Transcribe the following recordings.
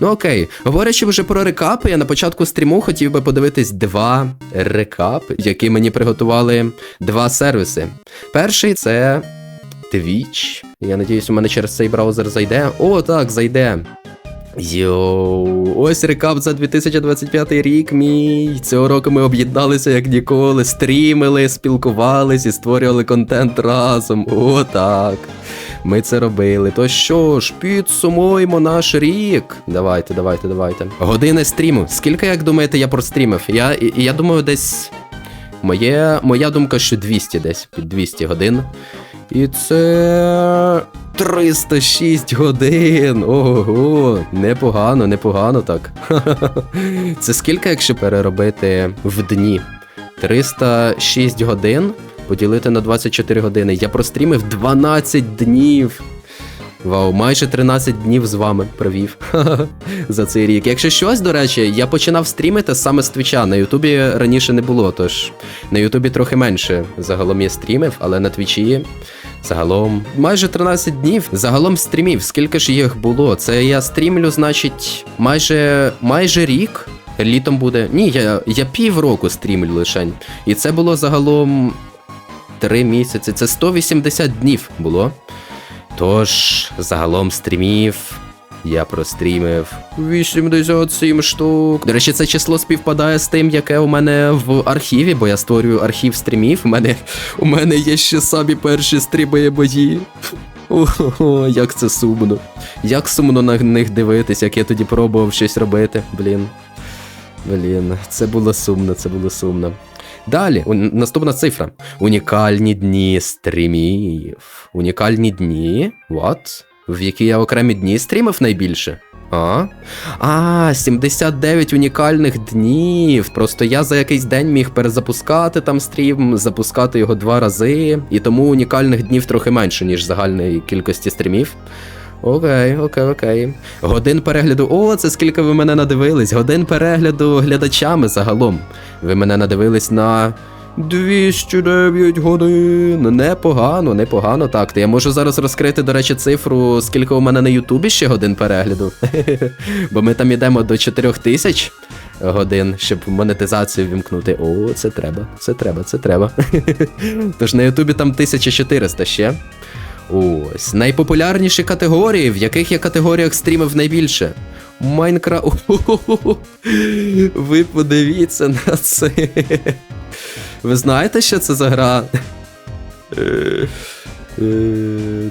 Ну окей, говорячи вже про рекапи, я на початку стріму хотів би подивитись два рекапи, які мені приготували два сервіси. Перший це Twitch. Я надіюсь, у мене через цей браузер зайде. О, так, зайде. Йоу, ось рекап за 2025 рік мій. Цього року ми об'єдналися як ніколи, стрімили, спілкувались і створювали контент разом. О, так. Ми це робили. То що ж, підсумуємо наш рік. Давайте, давайте, давайте. Години стріму. Скільки, як думаєте, я прострімив? Я, я думаю, десь. Моє, моя думка, що 200 десь, під 200 годин. І це 306 годин. Ого, непогано, непогано так. Це скільки, якщо переробити в дні? 306 годин поділити на 24 години. Я прострімив 12 днів. Вау, майже 13 днів з вами провів за цей рік. Якщо щось, до речі, я починав стрімити саме з Твіча. На Ютубі раніше не було, тож на Ютубі трохи менше загалом я стрімив, але на Твічі загалом майже 13 днів. Загалом стрімів. Скільки ж їх було? Це я стрімлю, значить, майже майже рік. Літом буде. Ні, я, я півроку стрімлю лишень. І це було загалом 3 місяці. Це 180 днів було. Тож, загалом стрімів я прострімив 87 штук. До речі, це число співпадає з тим, яке у мене в архіві, бо я створюю архів стрімів. У мене, у мене є ще самі перші стріми бої. Ого, як це сумно. Як сумно на них дивитись, як я тоді пробував щось робити. Блін. Блін, це було сумно, це було сумно. Далі, наступна цифра. Унікальні дні стрімів. Унікальні дні. What? В які я окремі дні стрімив найбільше? А? А, 79 унікальних днів. Просто я за якийсь день міг перезапускати там стрім, запускати його два рази, і тому унікальних днів трохи менше, ніж загальної кількості стрімів. Окей, окей, окей. Годин перегляду. О, це скільки ви мене надивились. Годин перегляду глядачами загалом. Ви мене надивились на 209 годин. Непогано, непогано. Так, то я можу зараз розкрити, до речі, цифру, скільки у мене на Ютубі ще годин перегляду. Бо ми там йдемо до 4000 годин, щоб монетизацію вімкнути. О, це треба, це треба, це треба. Тож на Ютубі там 1400 ще. Ось найпопулярніші категорії, в яких я категоріях стрімив найбільше. Майнкрафт. Ви подивіться на це. Ви знаєте, що це за гра? Е,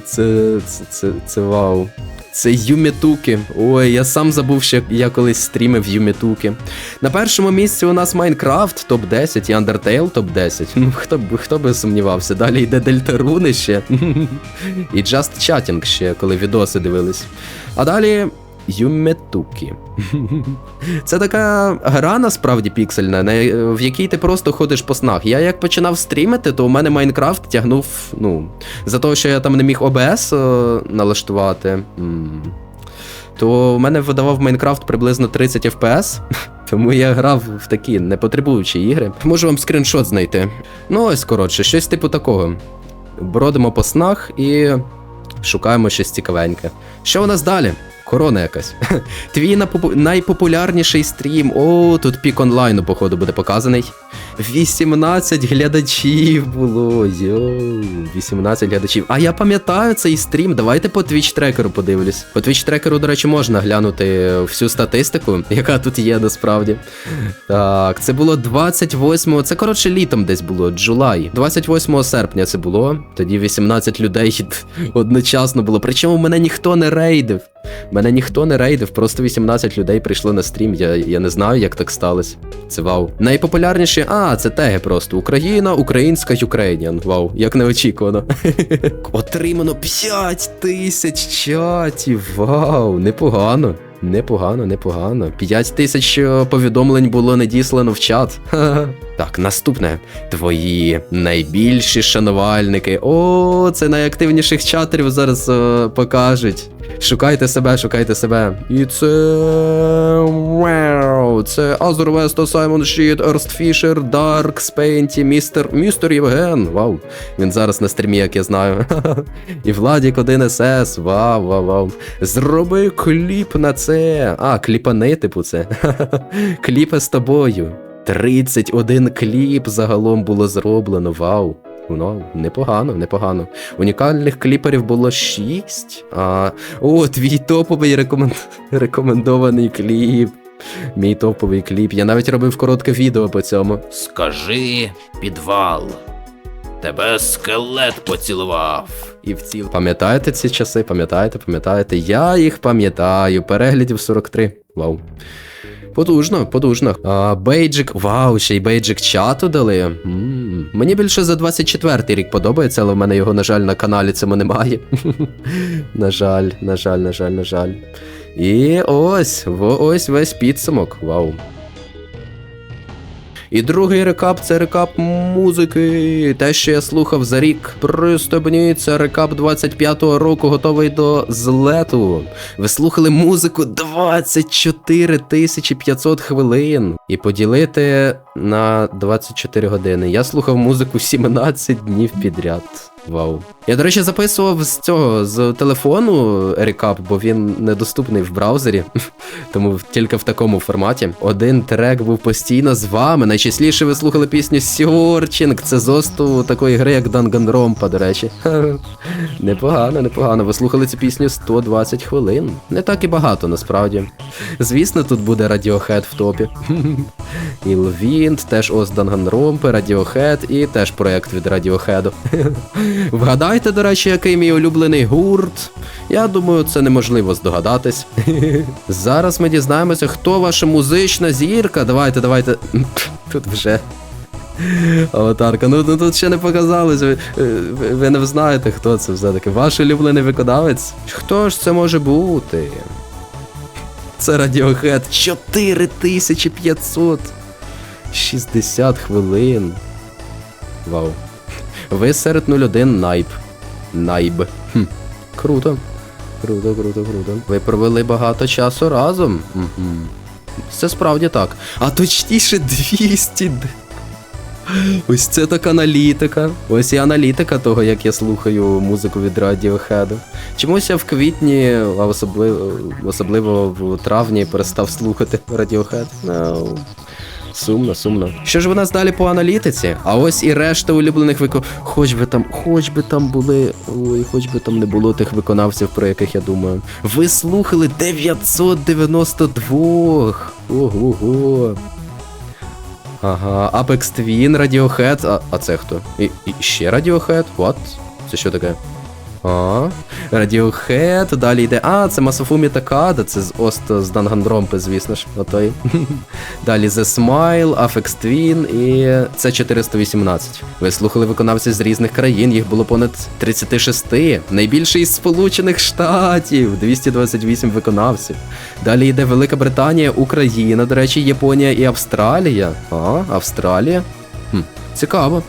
Це, це, це, це вау. Це Юмітуки. Ой, я сам забув, що я колись стрімив Юмітуки. На першому місці у нас Майнкрафт топ-10 і Undertale топ-10. Ну, хто хто би сумнівався. Далі йде Дельтаруни ще. І Just Chatting ще, коли відоси дивились. А далі Юмітуки. Це така гра насправді піксельна, в якій ти просто ходиш по снах. Я як починав стрімити, то у мене Майнкрафт тягнув, ну, за того, що я там не міг OBS о, налаштувати. То в мене видавав Майнкрафт приблизно 30 FPS, тому я грав в такі непотребуючі ігри. Можу вам скріншот знайти. Ну, ось коротше, щось типу такого. Бродимо по снах і шукаємо щось цікавеньке. Що у нас далі? Корона якась. Твій найпопулярніший стрім. О, тут пік онлайну, походу, буде показаний. 18 глядачів було. Йоу, 18 глядачів. А я пам'ятаю цей стрім. Давайте по Twitch трекеру подивлюсь. По Twitch трекеру, до речі, можна глянути всю статистику, яка тут є насправді. Так, це було 28, це коротше літом десь було, джулай. 28 серпня це було. Тоді 18 людей одночасно було. Причому мене ніхто не рейдив. Мене ніхто не рейдив, просто 18 людей прийшло на стрім. Я, я не знаю, як так сталося. Це вау. Найпопулярніші, а, це теги просто. Україна, українська, Ukrainian. Вау, як неочікувано. Отримано 5 тисяч чатів. Вау, непогано. Непогано, непогано. 5 тисяч е, повідомлень було надіслано в чат. Ха-ха. Так, наступне. Твої найбільші шанувальники. О, це найактивніших чатерів зараз е, покажуть. Шукайте себе, шукайте себе. І це. Вау! Це Азур Весто, Саймон Шіт, Ерст Фішер, Дарк, Спейнті, містер. Містер Євген. Вау. Він зараз на стрімі, як я знаю. І Владік 1 СС. Вау, вау, вау. Зроби кліп на це. А, кліпани, типу, це. Кліпи з тобою. 31 кліп загалом було зроблено. Вау. Ну, непогано, непогано. Унікальних кліперів було 6. А. О, твій топовий рекомен... рекомендований кліп. Мій топовий кліп. Я навіть робив коротке відео по цьому. Скажи підвал. Тебе скелет поцілував. І в ціл. Пам'ятаєте ці часи? Пам'ятаєте, пам'ятаєте? Я їх пам'ятаю. Переглядів 43. Вау. Потужно, потужно. А, бейджик. Вау, ще й бейджик чату дали. м Мені більше за 24-й рік подобається, але в мене його, на жаль, на каналі цьому немає. на жаль, на жаль, на жаль, на жаль. І ось, ось весь підсумок. Вау. І другий рекап це рекап музики. Те, що я слухав за рік. Пристебніться, рекап 25-го року готовий до злету. Ви слухали музику 24 тисячі 500 хвилин. І поділити на 24 години. Я слухав музику 17 днів підряд. Вау. Я, до речі, записував з цього з телефону рекап, бо він недоступний в браузері, тому тільки в такому форматі. Один трек був постійно з вами. Найчастіше ви слухали пісню Сьорчинг. Це з осту такої гри, як Данганромпа, до речі. непогано, непогано. Ви слухали цю пісню 120 хвилин. Не так і багато, насправді. Звісно, тут буде Radiohead в топі. І Лвінт, теж Ост Данганромпи, Radiohead і теж проект від Radiohead. Вгадайте, до речі, який мій улюблений гурт. Я думаю, це неможливо здогадатись. Зараз ми дізнаємося, хто ваша музична зірка. Давайте, давайте. Тут вже. Аватарка, ну, ну тут ще не показалось. Ви, ви, не знаєте, хто це все-таки. Ваш улюблений виконавець? Хто ж це може бути? Це Radiohead 4500. 60 хвилин. Вау. Ви серед 01 найб. Найб. Хм. Круто. Круто, круто, круто. Ви провели багато часу разом. Угу. Це справді так. А точніше 200. Ось це так аналітика. Ось і аналітика того, як я слухаю музику від Radiohead. Чомусь я в квітні, а особливо, особливо в травні перестав слухати Radiohead. No. Сумно, сумно. Що ж в нас далі по аналітиці? А ось і решта улюблених викон... Хоч би там, хоч би там були. Ой, хоч би там не було тих виконавців, про яких я думаю. Ви слухали 992. Ого-го. Ага, Apex Twin, Radiohead. А, а це хто? І, і ще Radiohead? What? Це що таке? А, Radiohead, далі йде. А, це Масафумі Такада, це з Оста з Дангандромпи, звісно ж, отой. Далі The Smile, Afex Twin і це 418. Ви слухали виконавців з різних країн, їх було понад 36. Найбільше із Сполучених Штатів, 228 виконавців. Далі йде Велика Британія, Україна, до речі, Японія і Австралія. А, Австралія? Хм, цікаво.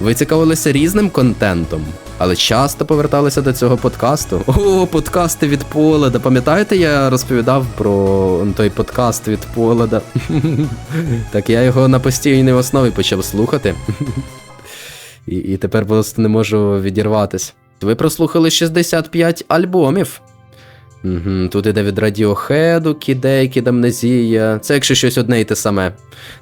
Ви цікавилися різним контентом, але часто поверталися до цього подкасту. О, подкасти від Полада. Пам'ятаєте, я розповідав про той подкаст від Полада? так я його на постійній основі почав слухати. і, і тепер просто не можу відірватись. Ви прослухали 65 альбомів. Угу, тут іде від Radiohead, Кідей, Кідамнезія. Це якщо щось одне і те саме.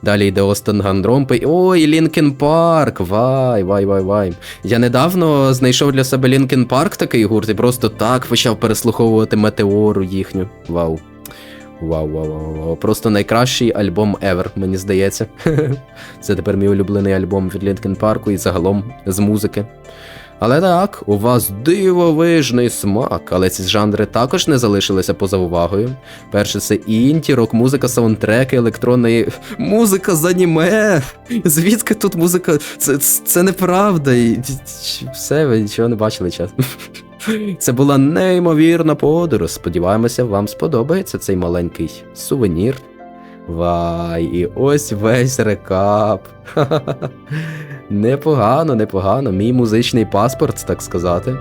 Далі йде Остен Гандромпи. Ой, Лінкен Парк. Вай, вай, вай, вай. Я недавно знайшов для себе Лінкен Парк такий гурт і просто так почав переслуховувати метеору їхню. Вау. Вау, вау, вау, вау. Просто найкращий альбом ever, мені здається. Це тепер мій улюблений альбом від Лінкен Парку і загалом з музики. Але так, у вас дивовижний смак, але ці жанри також не залишилися поза увагою. Перше це інті, рок-музика, саундтреки, електронної музика з аніме. Звідки тут музика? Це, це, неправда. І, все, ви нічого не бачили час. Це була неймовірна подорож. Сподіваємося, вам сподобається цей маленький сувенір. Вай, і ось весь рекап. Ха-ха-ха. Непогано, непогано. Мій музичний паспорт, так сказати.